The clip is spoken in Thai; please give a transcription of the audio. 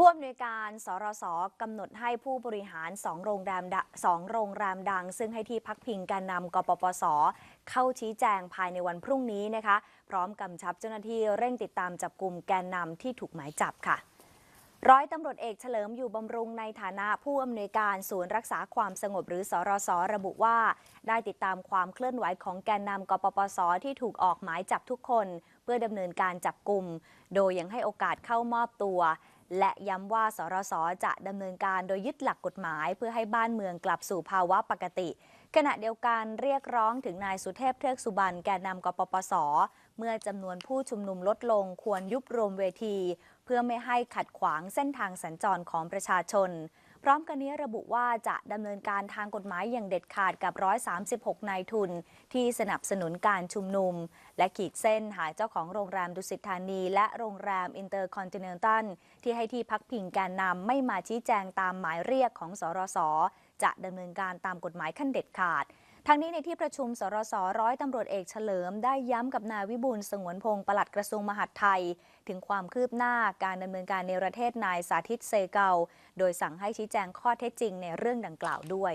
ผู้อำนวยการสรสกำหนดให้ผู้บริหาร2โรงแรมดสองโรงแรมดัง ซึ่งให้ที่พักพิงการนำกปปส เข้าชี้แจงภายในวันพรุ่งนี้นะคะ พร้อมกำชับเจ้าหน้าที่เร่งติดตามจับกลุ่มแกนนำที่ถูกหมายจับค่ะร้อยตำรวจเอกเฉลิมอยู่บำรุงในฐานะผู้อำนวยการศูนย์รักษาความสงบหรือสรสระบุว่า ได้ติดตามความเคลื่อนไหวของแกนนำกปปส ที่ถูกออกหมายจับทุกคน เพื่อดำเนินการจับกลุ่ม โดยยังให้โอกาสเข้ามอบตัว และย้ำว่าสรสจะดำเนินการโดยยึดหลักกฎหมาย เพื่อให้บ้านเมืองกลับสู่ภาวะปกติ ขณะเดียวกันเรียกร้องถึงนายสุเทพเทือกสุบรรณแกนนำกปปส เมื่อจำนวนผู้ชุมนุมลดลงควรยุบรวมเวที เพื่อไม่ให้ขัดขวางเส้นทางสัญจรของประชาชน ร้อมกันนี้ระบุว่าจะดำเนินการทางกฎหมายอย่างเด็ดขาดกับ 136 นายทุน ที่สนับสนุนการชุมนุม และขีดเส้นหาเจ้าของโรงแรมดุสิตธานี และโรงแรมอินเตอร์คอนติเนนตัลที่ให้ที่พักพิงแกนนำไม่มาชี้แจงตามหมายเรียกของสรสจะดำเนินการตามกฎหมายขั้นเด็ดขาด ทั้งนี้ในที่ประชุมสรสร้อยตำรวจเอกเฉลิม ได้ย้ำกับนายวิบูลสงวนพงศ์ปลัดกระทรวงมหาดไทย ถึงความคืบหน้าการดำเนินการในประเทศนายสาธิตเซเกา โดยสั่งให้ชี้แจงข้อเท็จจริงในเรื่องดังกล่าวด้วย